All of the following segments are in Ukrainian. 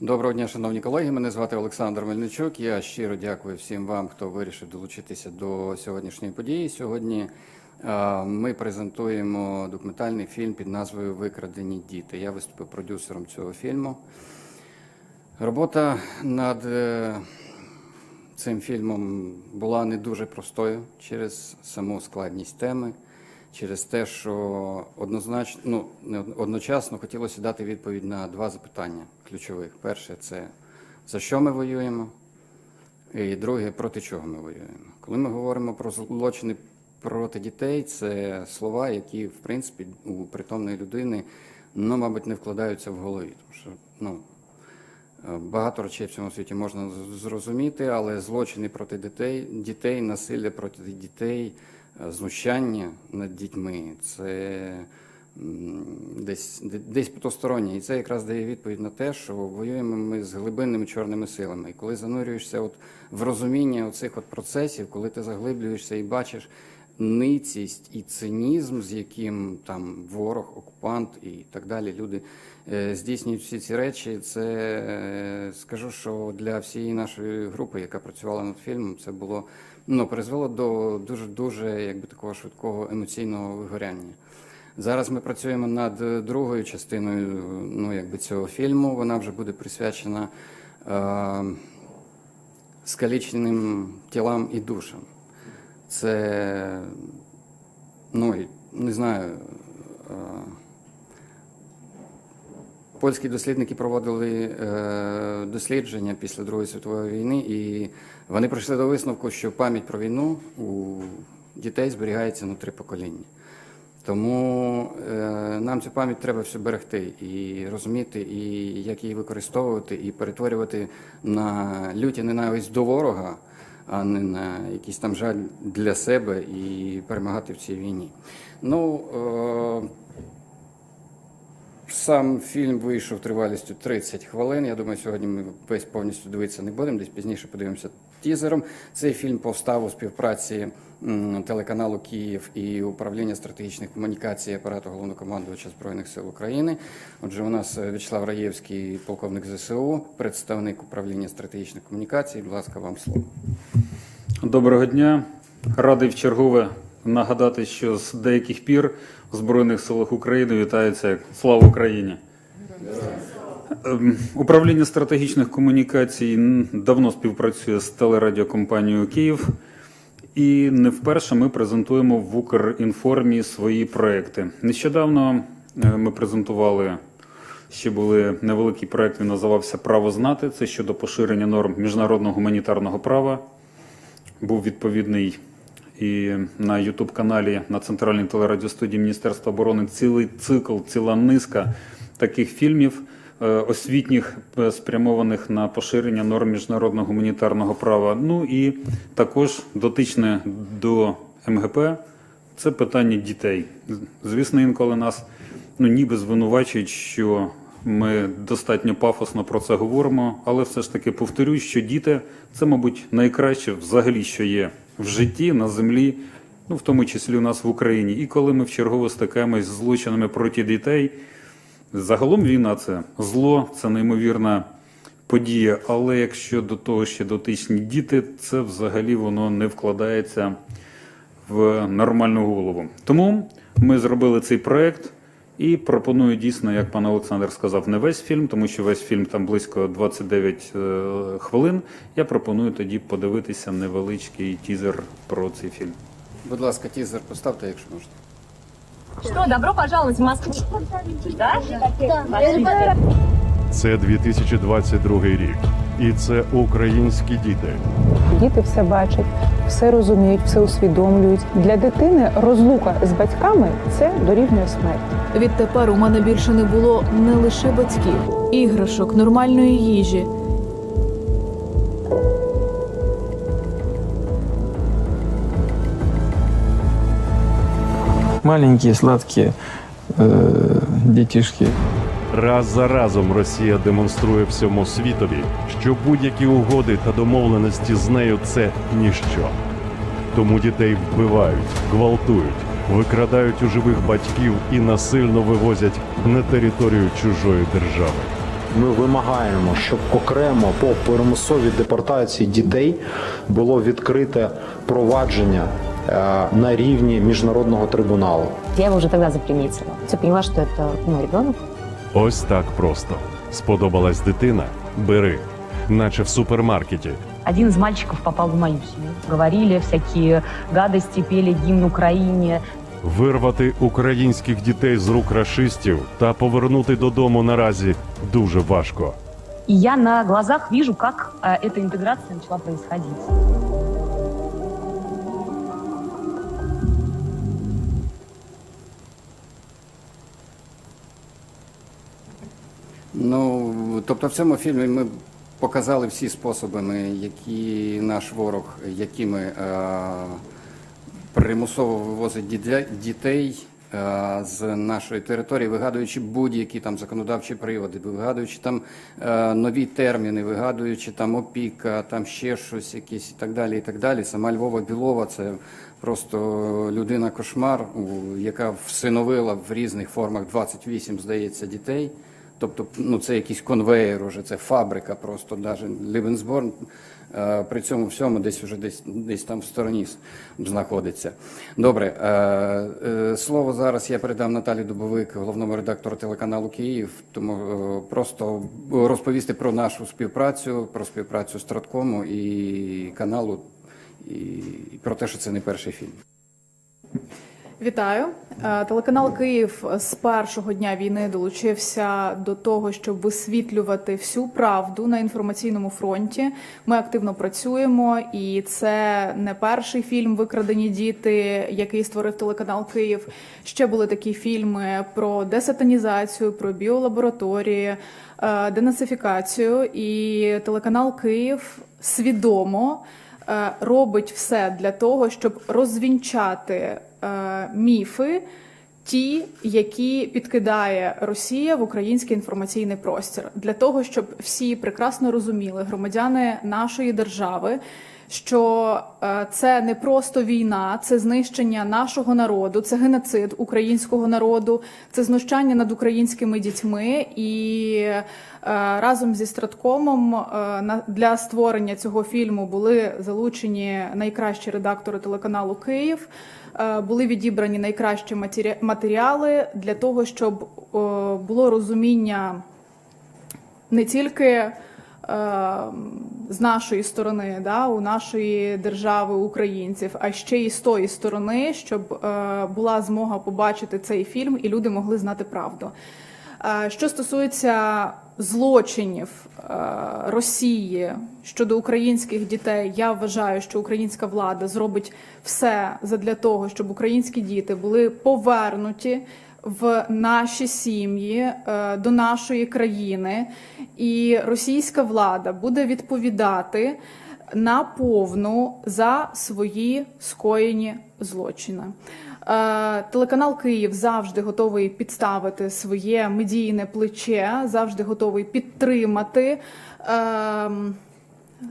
Доброго дня, шановні колеги. Мене звати Олександр Мельничук. Я щиро дякую всім вам, хто вирішив долучитися до сьогоднішньої події. Сьогодні е, ми презентуємо документальний фільм під назвою Викрадені діти. Я виступив продюсером цього фільму. Робота над е, цим фільмом була не дуже простою через саму складність теми, через те, що однозначно, ну, одночасно хотілося дати відповідь на два запитання ключових. Перше це за що ми воюємо, і друге, проти чого ми воюємо. Коли ми говоримо про злочини проти дітей, це слова, які, в принципі, у притомної людини, ну, мабуть, не вкладаються в голові. Тому що, ну, Багато речей в цьому світі можна зрозуміти, але злочини проти дітей, дітей, насилля проти дітей, знущання над дітьми це десь, десь потостороннє. І це якраз дає відповідь на те, що воюємо ми з глибинними чорними силами. І коли занурюєшся от в розуміння оцих от процесів, коли ти заглиблюєшся і бачиш ницість і цинізм, з яким там ворог, окупант і так далі люди е, здійснюють всі ці речі. Це е, скажу, що для всієї нашої групи, яка працювала над фільмом, це було ну призвело до дуже дуже якби такого швидкого емоційного вигоряння. Зараз ми працюємо над е, другою частиною ну, якби цього фільму. Вона вже буде присвячена е, скаліченим тілам і душам. Це, ну, не знаю. е, Польські дослідники проводили е, дослідження після Другої світової війни, і вони прийшли до висновку, що пам'ять про війну у дітей зберігається на три покоління. Тому е, нам цю пам'ять треба все берегти і розуміти, і як її використовувати, і перетворювати на люті ненависть до ворога, а не на якийсь там жаль для себе і перемагати в цій війні. Ну, е, Сам фільм вийшов тривалістю 30 хвилин. Я думаю, сьогодні ми весь повністю дивитися не будемо. Десь пізніше подивимося тізером. Цей фільм повстав у співпраці телеканалу Київ і управління стратегічних комунікацій апарату головнокомандувача збройних сил України. Отже, у нас е, Вячеслав Раєвський, полковник ЗСУ, представник управління стратегічних комунікацій. Будь ласка, вам слово. Доброго дня. Радий в чергове нагадати, що з деяких пір в Збройних силах України вітається як Слава Україні. Ем, Управління стратегічних комунікацій давно співпрацює з телерадіокомпанією Київ. І не вперше ми презентуємо в Укрінформі свої проекти. Нещодавно е, ми презентували ще були невеликий проект, він називався Право знати. Це щодо поширення норм міжнародного гуманітарного права був відповідний і на Ютуб каналі на центральній телерадіостудії Міністерства оборони цілий цикл, ціла низка таких фільмів е, освітніх, е, спрямованих на поширення норм міжнародного гуманітарного права. Ну і також дотичне до МГП це питання дітей. Звісно, інколи нас ну, ніби звинувачують, що ми достатньо пафосно про це говоримо, але все ж таки повторюю, що діти це, мабуть, найкраще взагалі, що є в житті, на землі, ну в тому числі у нас в Україні. І коли ми вчергово стикаємось з злочинами проти дітей, загалом війна це зло, це неймовірна подія. Але якщо до того ще дотичні діти, це взагалі воно не вкладається в нормальну голову. Тому ми зробили цей проект і пропоную дійсно, як пан Олександр сказав, не весь фільм, тому що весь фільм там близько 29 е, хвилин. Я пропоную тоді подивитися невеличкий тізер про цей фільм. Будь ласка, тізер поставте, якщо можна. Что, добро пожаловать в Москву. Да? Да. Це 2022 рік, і це українські діти. Діти все бачать, все розуміють, все усвідомлюють. Для дитини розлука з батьками це дорівнює смерть. Відтепер у мене більше не було не лише батьків, іграшок, нормальної їжі. маленькие сладкие э, детишки. Раз за разом Росія демонструє всьому світові, що будь-які угоди та домовленості з нею це ніщо. Тому дітей вбивають, гвалтують, викрадають у живих батьків і насильно вивозять на територію чужої держави. Ми вимагаємо, щоб окремо по примусовій депортації дітей було відкрите провадження е, на рівні міжнародного трибуналу. Я его уже тогда заприметила. Все поняла, что это ну, ребенок. Ось так просто. Сподобалась дитина? Бери. Наче в супермаркеті. Один из мальчиков попал в мою семью. Говорили всякие гадости, пели гимн Украине. Вирвати українських дітей з рук рашистів та повернути додому наразі дуже важко. И я на глазах вижу, как э, эта интеграция начала происходить. Ну, тобто в цьому фільмі ми показали всі способи, які наш ворог, якими е, примусово вивозить дітей е, з нашої території, вигадуючи будь-які там законодавчі приводи, вигадуючи там е, нові терміни, вигадуючи там опіка, там ще щось якісь і так далі. І так далі. Сама Львова Білова це просто людина кошмар, яка всиновила в різних формах 28, здається, дітей. Тобто, ну це якийсь конвейер, уже це фабрика, просто навіть Лівенсборн при цьому всьому десь уже десь десь там в стороні знаходиться. Добре, е, е, слово зараз я передам Наталі Дубовик, головному редактору телеканалу Київ. Тому е, просто розповісти про нашу співпрацю, про співпрацю з Траткому і каналу, і про те, що це не перший фільм. Вітаю. Е, Телеканал Київ з першого дня війни долучився до того, щоб висвітлювати всю правду на інформаційному фронті. Ми активно працюємо, і це не перший фільм Викрадені діти, який створив телеканал Київ. Ще були такі фільми про десатанізацію, про біолабораторії, е, денацифікацію. І телеканал Київ свідомо е, робить все для того, щоб розвінчати міфи, ті, які підкидає Росія в український інформаційний простір, для того, щоб всі прекрасно розуміли громадяни нашої держави. Що е, це не просто війна, це знищення нашого народу, це геноцид українського народу, це знущання над українськими дітьми. І е, разом зі Страткомом е, для створення цього фільму були залучені найкращі редактори телеканалу Київ. Е, Були відібрані найкращі матеріали для того, щоб було розуміння не тільки е, з нашої сторони, да, у нашої держави українців, а ще й з тої сторони, щоб е, була змога побачити цей фільм і люди могли знати правду. Що стосується злочинів е, Росії щодо українських дітей, я вважаю, що українська влада зробить все задля того, щоб українські діти були повернуті в наші сім'ї е, до нашої країни, і російська влада буде відповідати наповну за свої скоєні злочини. Е, Телеканал Київ завжди готовий підставити своє медійне плече, завжди готовий підтримати. ем,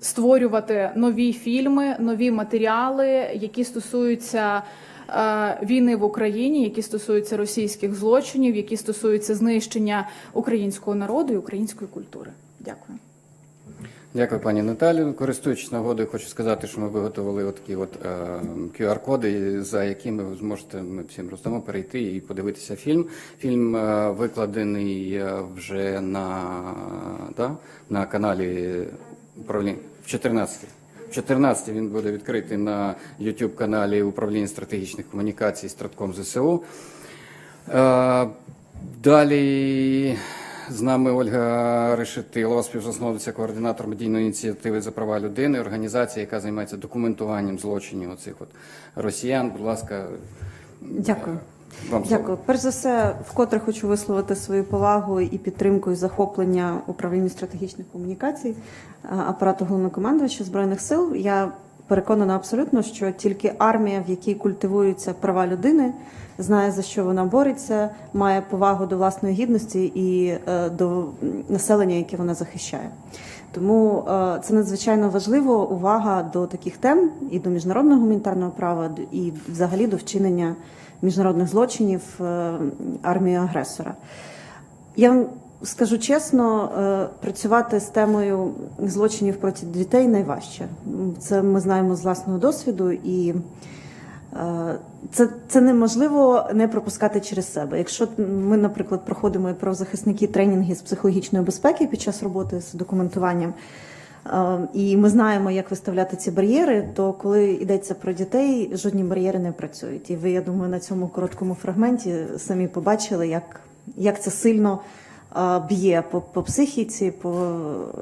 Створювати нові фільми, нові матеріали, які стосуються е, війни в Україні, які стосуються російських злочинів, які стосуються знищення українського народу і української культури. Дякую. Дякую, пані Наталію. Користуючись нагодою, хочу сказати, що ми виготовили отакі от е, QR-коди, за якими ви зможете ми всім роздамо перейти і подивитися фільм. Фільм е, викладений е, вже на, да, на каналі в 14 в 14 він буде відкритий на YouTube каналі управління стратегічних комунікацій Стратком ЗСУ. Е, Далі з нами Ольга Решетилова, співзасновниця, координатор медійної ініціативи за права людини, організація, яка займається документуванням злочинів оцих от росіян. Будь ласка, Дякую. вам слово. Дякую. Перш за все, вкотре хочу висловити свою повагу і підтримку і захоплення управління стратегічних комунікацій е, апарату головнокомандувача збройних сил. Я переконана абсолютно, що тільки армія, в якій культивуються права людини, знає за що вона бореться, має повагу до власної гідності і е, до населення, яке вона захищає. Тому е, це надзвичайно важливо увага до таких тем і до міжнародного гуманітарного права, і взагалі до вчинення міжнародних злочинів е, армії агресора. Я вам скажу чесно, працювати з темою злочинів проти дітей найважче. Це ми знаємо з власного досвіду, і це, це неможливо не пропускати через себе. Якщо ми, наприклад, проходимо як правозахисники тренінги з психологічної безпеки під час роботи з документуванням. е, І ми знаємо, як виставляти ці бар'єри. То коли йдеться про дітей, жодні бар'єри не працюють. І ви, я думаю, на цьому короткому фрагменті самі побачили, як, як це сильно е, б'є по, по психіці, по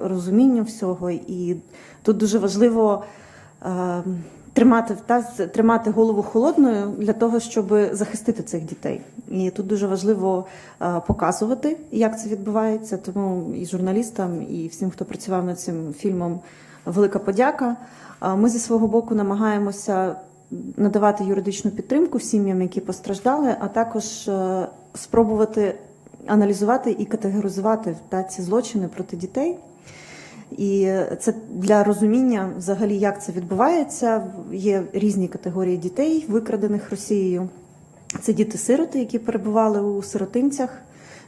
розумінню всього. І тут дуже важливо е, тримати та, тримати голову холодною для того, щоб захистити цих дітей. І тут дуже важливо е, показувати, як це відбувається. Тому і журналістам, і всім, хто працював над цим фільмом, велика подяка. А Ми зі свого боку намагаємося надавати юридичну підтримку сім'ям, які постраждали, а також е, спробувати аналізувати і категоризувати та, ці злочини проти дітей. І це для розуміння взагалі, як це відбувається. Є різні категорії дітей, викрадених Росією. Це діти-сироти, які перебували у сиротинцях.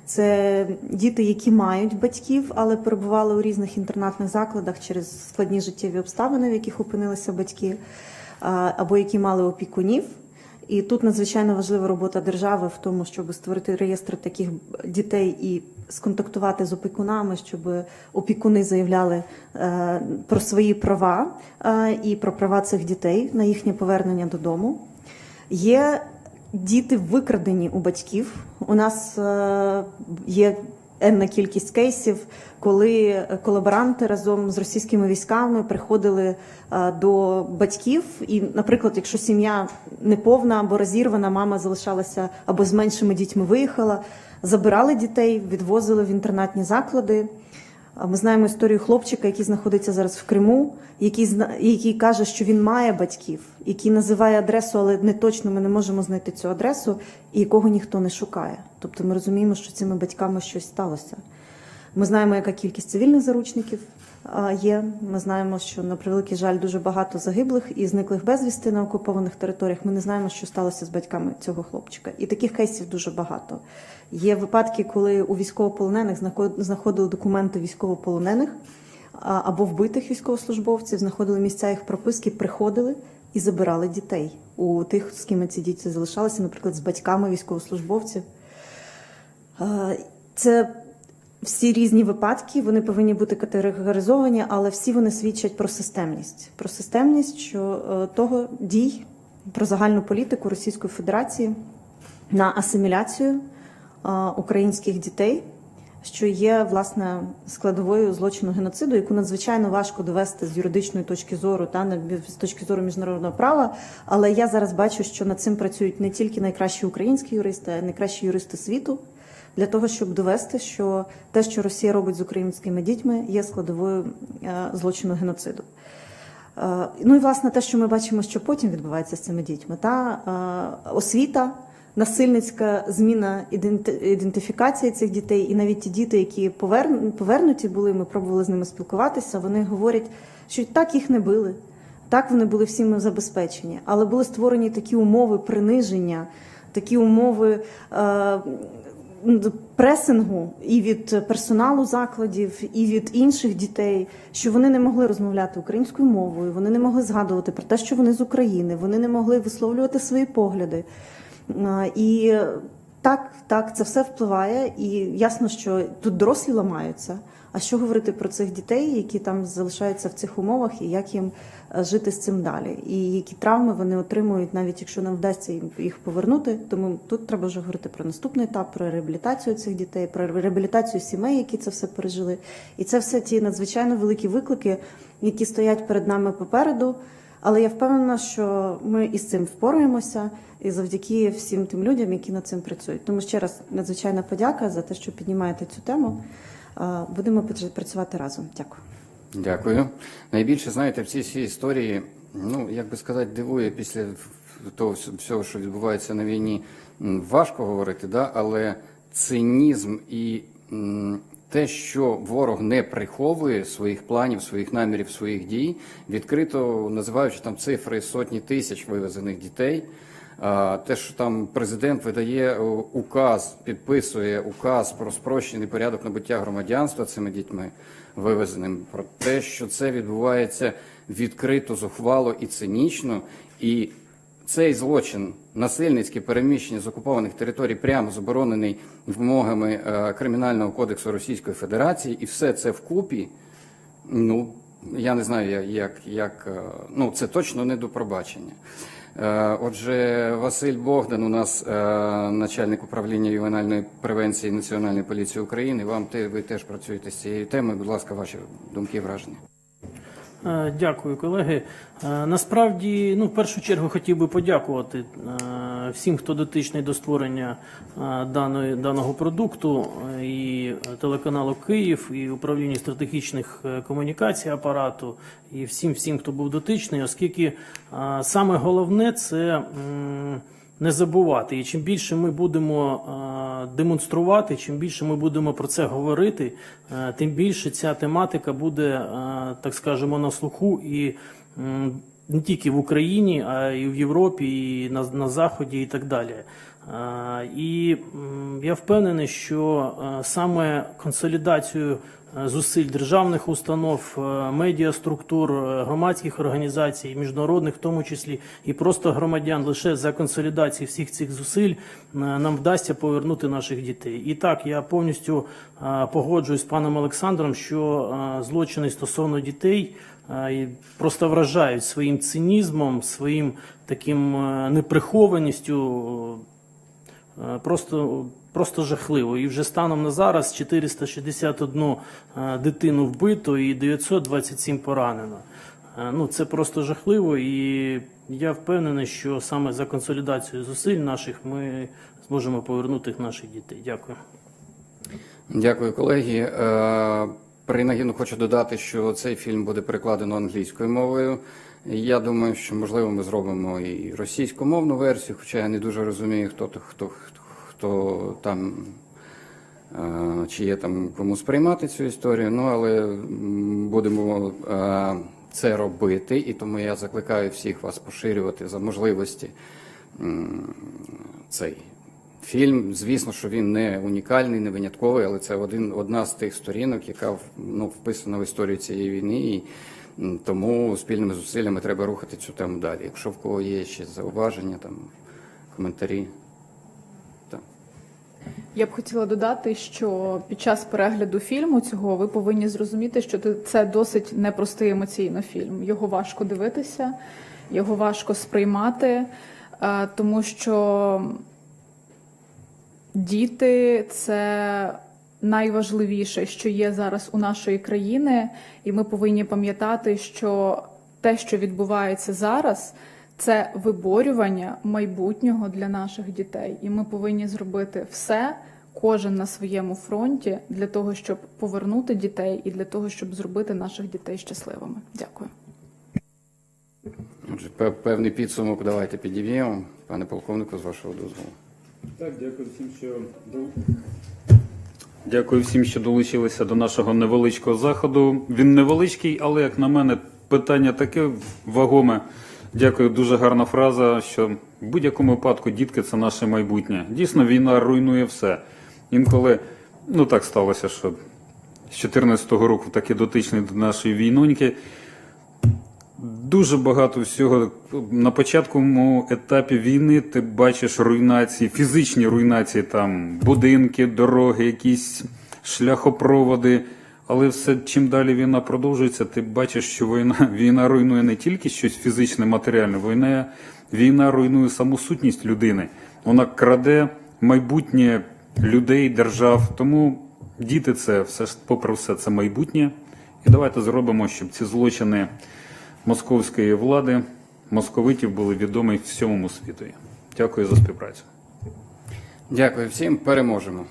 Це діти, які мають батьків, але перебували у різних інтернатних закладах через складні життєві обставини, в яких опинилися батьки, або які мали опікунів. І тут надзвичайно важлива робота держави в тому, щоб створити реєстр таких дітей і сконтактувати з опікунами, щоб опікуни заявляли е, про свої права е, і про права цих дітей на їхнє повернення додому. Є діти викрадені у батьків. У нас е, є енна кількість кейсів, коли колаборанти разом з російськими військами приходили е, до батьків. І, наприклад, якщо сім'я неповна або розірвана, мама залишалася або з меншими дітьми виїхала, забирали дітей, відвозили в інтернатні заклади. Ми знаємо історію хлопчика, який знаходиться зараз в Криму, який який каже, що він має батьків, який називає адресу, але не точно ми не можемо знайти цю адресу, і якого ніхто не шукає. Тобто ми розуміємо, що цими батьками щось сталося. Ми знаємо, яка кількість цивільних заручників є. Ми знаємо, що на превеликий жаль дуже багато загиблих і зниклих безвісти на окупованих територіях. Ми не знаємо, що сталося з батьками цього хлопчика. І таких кейсів дуже багато. Є випадки, коли у військовополонених знаходили документи військовополонених або вбитих військовослужбовців, знаходили місця їх прописки, приходили і забирали дітей у тих, з ким ці діти залишалися, наприклад, з батьками військовослужбовців. Це всі різні випадки, вони повинні бути категоризовані, але всі вони свідчать про системність. Про системність що е, того дій, про загальну політику Російської Федерації на асиміляцію е, українських дітей, що є власне складовою злочину геноциду, яку надзвичайно важко довести з юридичної точки зору та з точки зору міжнародного права. Але я зараз бачу, що над цим працюють не тільки найкращі українські юристи, а й найкращі юристи світу. Для того щоб довести, що те, що Росія робить з українськими дітьми, є складовою е, злочину геноциду. Е, Ну і власне те, що ми бачимо, що потім відбувається з цими дітьми, та е, освіта, насильницька зміна ідентифікації цих дітей, і навіть ті діти, які повернуті були, ми пробували з ними спілкуватися. Вони говорять, що так їх не били, так вони були всім забезпечені, але були створені такі умови приниження, такі умови. Пресингу і від персоналу закладів, і від інших дітей, що вони не могли розмовляти українською мовою, вони не могли згадувати про те, що вони з України, вони не могли висловлювати свої погляди. І так, так, це все впливає, і ясно, що тут дорослі ламаються. А що говорити про цих дітей, які там залишаються в цих умовах, і як їм е, жити з цим далі? І які травми вони отримують, навіть якщо не вдасться їм їх повернути. Тому тут треба вже говорити про наступний етап, про реабілітацію цих дітей, про реабілітацію сімей, які це все пережили. І це все ті надзвичайно великі виклики, які стоять перед нами попереду. Але я впевнена, що ми із цим впораємося і завдяки всім тим людям, які над цим працюють. Тому ще раз надзвичайна подяка за те, що піднімаєте цю тему. Будемо працювати разом. Дякую. Дякую. Найбільше, знаєте, в цій всій історії, ну, як би сказати, дивує після того всього, що відбувається на війні, важко говорити, да? але цинізм і те, що ворог не приховує своїх планів, своїх намірів, своїх дій, відкрито називаючи там цифри сотні тисяч вивезених дітей. Те, що там президент видає указ, підписує указ про спрощений порядок набуття громадянства цими дітьми вивезеним, про те, що це відбувається відкрито, зухвало і цинічно, і цей злочин насильницьке переміщення з окупованих територій прямо заборонений вимогами е, Кримінального кодексу Російської Федерації, і все це вкупі, ну я не знаю, як, як, як е, ну це точно не до пробачення. Е, Отже, Василь Богдан, у нас е, начальник управління ювенальної превенції Національної поліції України. Вам ви теж працюєте з цією темою. Будь ласка, ваші думки враження. Е, Дякую, колеги. Е, Насправді, ну, в першу чергу хотів би подякувати е, всім, хто дотичний до створення даної, даного продукту, і телеканалу Київ, і управління стратегічних комунікацій апарату, і всім, всім, хто був дотичний, оскільки саме головне це. Не забувати. І чим більше ми будемо е, демонструвати, чим більше ми будемо про це говорити, е, тим більше ця тематика буде, е, так скажемо, на слуху і не тільки в Україні, а й в Європі, і на, на Заході, і так далі. І я впевнений, що е, саме консолідацію е, зусиль державних установ, е, медіаструктур, громадських організацій, міжнародних, в тому числі і просто громадян, лише за консолідацією всіх цих зусиль нам вдасться повернути наших дітей. І так я повністю погоджуюсь з паном Олександром, що злочини стосовно дітей просто вражають своїм цинізмом, своїм таким неприхованістю. Е, Просто, просто жахливо. І вже станом на зараз 461 е, дитину вбито і 927 поранено. Е, Ну, це просто жахливо, і я впевнений, що саме за консолідацією зусиль наших ми зможемо повернути наших дітей. Дякую. Дякую, колеги. Принагідно хочу додати, що цей фільм буде перекладено англійською мовою. Я думаю, що можливо ми зробимо і російськомовну версію, хоча я не дуже розумію, хто хто, хто, хто там е, чи є там кому сприймати цю історію. Ну але будемо е, це робити, і тому я закликаю всіх вас поширювати за можливості цей Фільм, звісно, що він не унікальний, не винятковий, але це один, одна з тих сторінок, яка ну, вписана в історію цієї війни. І тому спільними зусиллями треба рухати цю тему далі. Якщо в кого є ще зауваження, там, коментарі. Я б хотіла додати, що під час перегляду фільму цього ви повинні зрозуміти, що це досить непростий емоційно фільм. Його важко дивитися, його важко сприймати, е, тому що діти це найважливіше, що є зараз у нашої країни, і ми повинні пам'ятати, що те, що відбувається зараз, це виборювання майбутнього для наших дітей, і ми повинні зробити все, кожен на своєму фронті, для того, щоб повернути дітей і для того, щоб зробити наших дітей щасливими. Дякую. Отже, певний підсумок давайте підіб'ємо, пане полковнику, з вашого дозволу. Так, дякую всім, що дякую всім, що долучилися до нашого невеличкого заходу. Він невеличкий, але як на мене, питання таке вагоме. Дякую, дуже гарна фраза. Що в будь-якому випадку дітки це наше майбутнє. Дійсно, війна руйнує все. Інколи ну так сталося, що з 2014 року таки дотичний до нашої війноньки. Дуже багато всього на початковому етапі війни ти бачиш руйнації, фізичні руйнації, там будинки, дороги, якісь шляхопроводи. Але все чим далі війна продовжується, ти бачиш, що війна, війна руйнує не тільки щось фізичне, матеріальне, війна, війна руйнує саму сутність людини. Вона краде майбутнє людей, держав. Тому діти це все попри все це майбутнє. І давайте зробимо, щоб ці злочини московської влади, московитів були відомі всьому світу. Дякую за співпрацю. Дякую всім, переможемо.